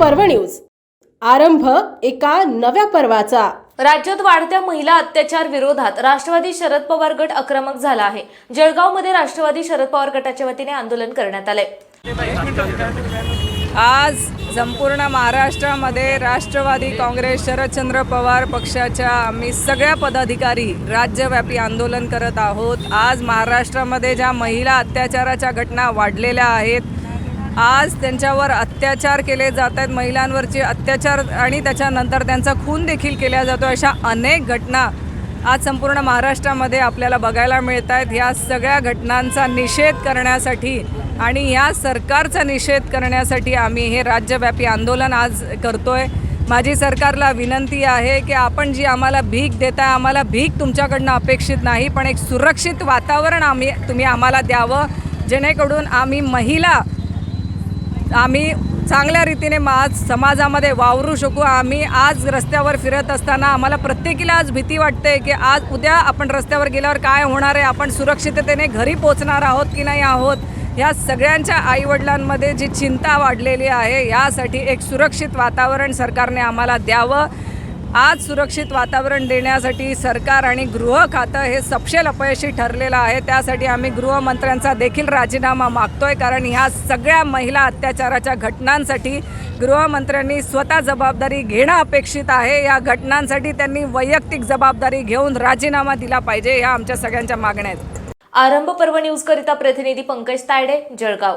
पर्व न्यूज. आरंभ एका नव्या पर्वाचा. राज्यात वाढत्या महिला अत्याचार विरोधात राष्ट्रवादी शरद पवार गट आक्रमक झाला आहे. जळगावमध्ये राष्ट्रवादी शरद पवार गटाच्या वतीने आंदोलन करण्यात आले आज संपूर्ण महाराष्ट्रामध्ये राष्ट्रवादी काँग्रेस शरदचंद्र पवार पक्षाच्या आम्ही सगळ्या पदाधिकारी राज्यव्यापी आंदोलन करत आहोत. आज महाराष्ट्रामध्ये ज्या महिला अत्याचाराच्या घटना वाढलेल्या आहेत आज त्यांच्यावर अत्याचार केले जात आहेत. महिलांवरचे अत्याचार आणि त्याच्यानंतर त्यांचा खून देखील केला जातो. अशा अनेक घटना आज संपूर्ण महाराष्ट्रामध्ये आपल्याला बघायला मिळत आहेत. ह्या सगळ्या घटनांचा निषेध करण्यासाठी आणि ह्या सरकारचा निषेध करण्यासाठी आम्ही हे राज्यव्यापी आंदोलन आज करतो आहे माझी सरकारला विनंती आहे की आपण जी आम्हाला भीक देताय आम्हाला भीक तुमच्याकडनं अपेक्षित नाही पण एक सुरक्षित वातावरण आम्ही तुम्ही आम्हाला द्यावं. जेणेकरून आम्ही महिला आम्ही चांगल्या रीतीने आज समाजामध्ये वावरू शकू. आम्ही आज रस्त्यावर फिरत असताना आम्हाला प्रत्येकीला आज भीती वाटते की आज उद्या आपण रस्त्यावर गेल्यावर काय होणार आहे? आपण सुरक्षिततेने घरी पोचणार आहोत की नाही आहोत? ह्या सगळ्यांच्या आईवडिलांमध्ये जी चिंता वाढलेली आहे यासाठी एक सुरक्षित वातावरण सरकारने आम्हाला द्यावं. आज सुरक्षित वातावरण देण्यासाठी सरकार आणि गृह खातं हे सपशेल अपयशी ठरलेलं आहे. त्यासाठी आम्ही गृहमंत्र्यांचा देखील राजीनामा मागतोय कारण ह्या सगळ्या महिला अत्याचाराच्या घटनांसाठी गृहमंत्र्यांनी स्वतः जबाबदारी घेणं अपेक्षित आहे. या घटनांसाठी त्यांनी वैयक्तिक जबाबदारी घेऊन राजीनामा दिला पाहिजे ह्या आमच्या सगळ्यांच्या मागण्या आहेत. आरंभ पर्व न्यूजकरिता प्रतिनिधी पंकज तायडे जळगाव.